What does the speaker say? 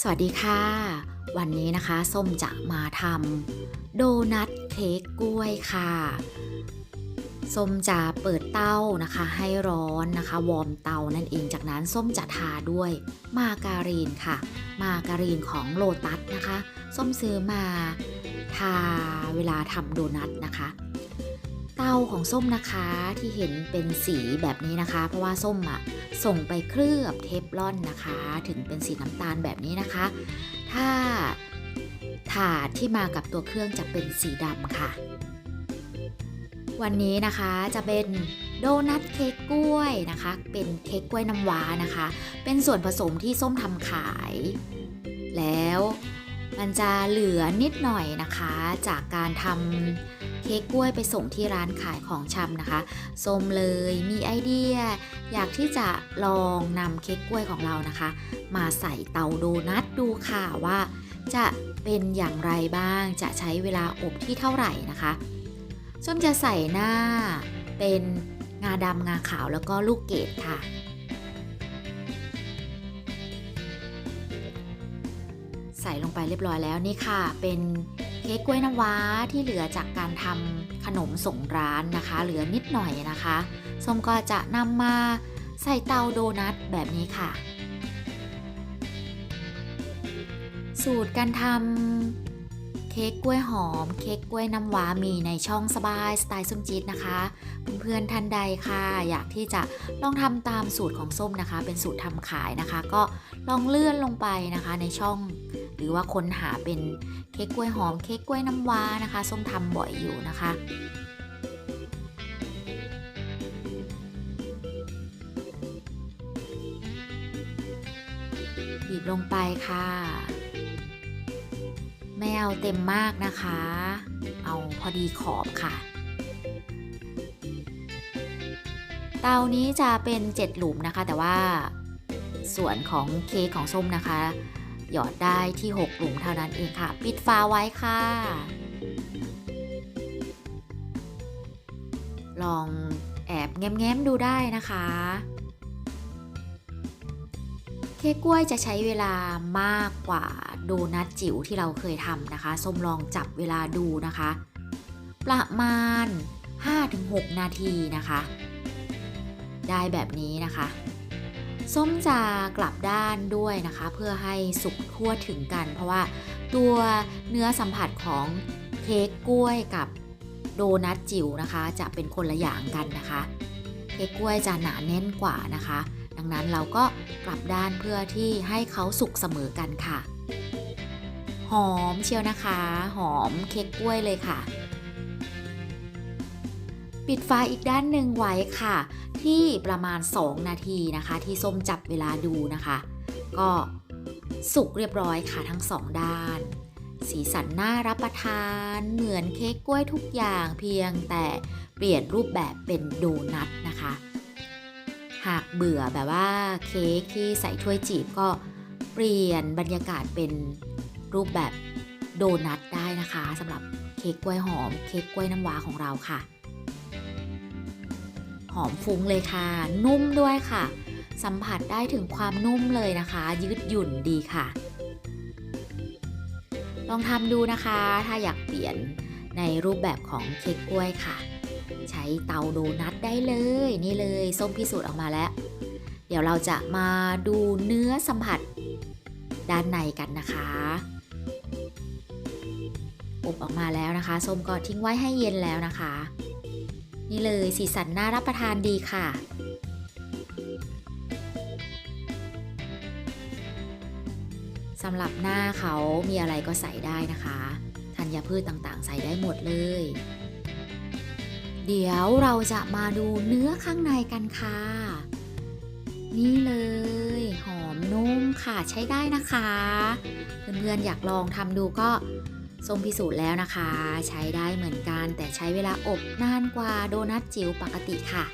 สวัสดีค่ะ วันนี้นะคะส้มจะมาทำโดนัทเค้กกล้วยค่ะ ส้มจะเปิดเตานะคะ ให้ร้อนนะคะ วอร์มเตานั่นเองจากนั้นส้มจะทาด้วยมาการีนค่ะ มาการีนของโลตัสนะคะ ส้มซื้อมาทาเวลาทำโดนัทนะคะ ตาของส้มนะคะที่เห็นเป็นสีแบบนี้นะคะ เพราะว่าส้มอะส่งไปเคลือบเทฟลอนนะคะ ถึงเป็นสีน้ำตาลแบบนี้นะคะ ถ้าถาดที่มากับตัวเครื่องจะเป็นสีดำค่ะ วันนี้นะคะจะเป็นโดนัทเค้กกล้วยนะคะ เป็นเค้กกล้วยน้ำว้านะคะ เป็นส่วนผสมที่ส้มทำขาย แล้วมันจะเหลือนิดหน่อยนะคะจากการทำ เค้กกล้วยไปส่งที่ร้านขายของชำนะคะส้มเลยมีไอเดีย อยากที่จะลองนำเค้กกล้วยของเรานะคะ มาใส่เตาโดนัทดูค่ะว่า จะเป็นอย่างไรบ้าง จะใช้เวลาอบที่เท่าไหร่นะคะส้มจะใส่หน้าเป็นงาดำงาขาวแล้วก็ลูกเกดค่ะใส่ลงไปเรียบร้อยแล้วนี่ค่ะ เป็น เค้กกล้วยน้ำว้าที่เหลือจากการทำขนมส่งร้านนะคะ เหลือนิดหน่อยนะคะส้มก็จะนำมาใส่เตาโดนัทแบบนี้ค่ะ สูตรการทำเค้กกล้วยหอม เค้กกล้วยน้ำว้ามีในช่องสบายสไตล์ส้มจี๊ดนะคะเพื่อนๆท่านใดค่ะ อยากที่จะลองทำตามสูตรของส้มนะคะ เป็นสูตรทำขายนะคะ ก็ลองเลื่อนลงไปนะคะในช่อง หรือว่าค้นหาเป็นเค้กกล้วยหอมเค้กกล้วยน้ำว้านะคะ ส้มทำบ่อยอยู่นะคะบีบลงไปค่ะ ไม่เอาเต็มมากนะคะ เอาพอดีขอบค่ะ เตานี้จะเป็น 7 หลุมนะคะ แต่ว่าส่วนของเค้กของส้มนะคะ หยอดได้ที่ 6 หลุมเท่านั้นเองค่ะ ปิดฝาไว้ค่ะ ลองแอบแง้มๆดูได้นะคะ เค้กกล้วยจะใช้เวลามากกว่าโดนัทจิ๋วที่เราเคยทำนะคะ ส้มลองจับเวลาดูนะคะ ประมาณ 5-6 นาทีนะคะ ได้แบบนี้นะคะ ส้มจะกลับด้านด้วยนะคะ เพื่อให้สุกทั่วถึงกัน เพราะว่าตัวเนื้อสัมผัสของเค้กกล้วยกับโดนัทจิ๋วนะคะ จะเป็นคนละอย่างกันนะคะ เค้กกล้วยจะหนาแน่นกว่านะคะ ดังนั้นเราก็กลับด้านเพื่อที่ให้เขาสุกเสมอกันค่ะ หอมเชียวนะคะ หอมเค้กกล้วยเลยค่ะ ปิดไฟอีกด้านหนึ่งไว้ค่ะ ที่ประมาณ 2 นาทีนะคะ ที่ส้มจับเวลาดูนะคะ ก็สุกเรียบร้อยค่ะทั้งสองด้าน สีสันน่ารับประทาน เหมือนเค้กกล้วยทุกอย่างเพียงแต่เปลี่ยนรูปแบบเป็นโดนัทนะคะ หากเบื่อแบบว่าเค้กที่ใส่ถ้วยจีบก็เปลี่ยนบรรยากาศเป็นรูปแบบโดนัทได้นะคะสำหรับเค้กกล้วยหอม เค้กกล้วยน้ำว้าของเราค่ะ หอมฟุ้งเลยค่ะ นุ่มด้วยค่ะ สัมผัสได้ถึงความนุ่มเลยนะคะ ยืดหยุ่นดีค่ะ ลองทำดูนะคะ ถ้าอยากเปลี่ยนในรูปแบบของเค้กกล้วยค่ะ ใช้เตาโดนัทได้เลยนี่เลยส้มพิสูจน์ออกมาแล้ว เดี๋ยวเราจะมาดูเนื้อสัมผัสด้านในกันนะคะอบออกมาแล้วนะคะ ส้มก็ทิ้งไว้ให้เย็นแล้วนะคะ นี่เลยสีสันน่ารับประทานดีค่ะ สำหรับหน้าเขามีอะไรก็ใส่ได้นะคะธัญพืชต่างๆ ใส่ได้หมดเลย เดี๋ยวเราจะมาดูเนื้อข้างในกันค่ะ นี่เลย หอมนุ่มค่ะใช้ได้นะคะ เพื่อนๆอยากลองทำดูก็ ส้มพิสูจน์แล้วนะคะ ใช้ได้เหมือนกันแต่ใช้เวลาอบนานกว่าโดนัทจิ๋วปกติค่ะ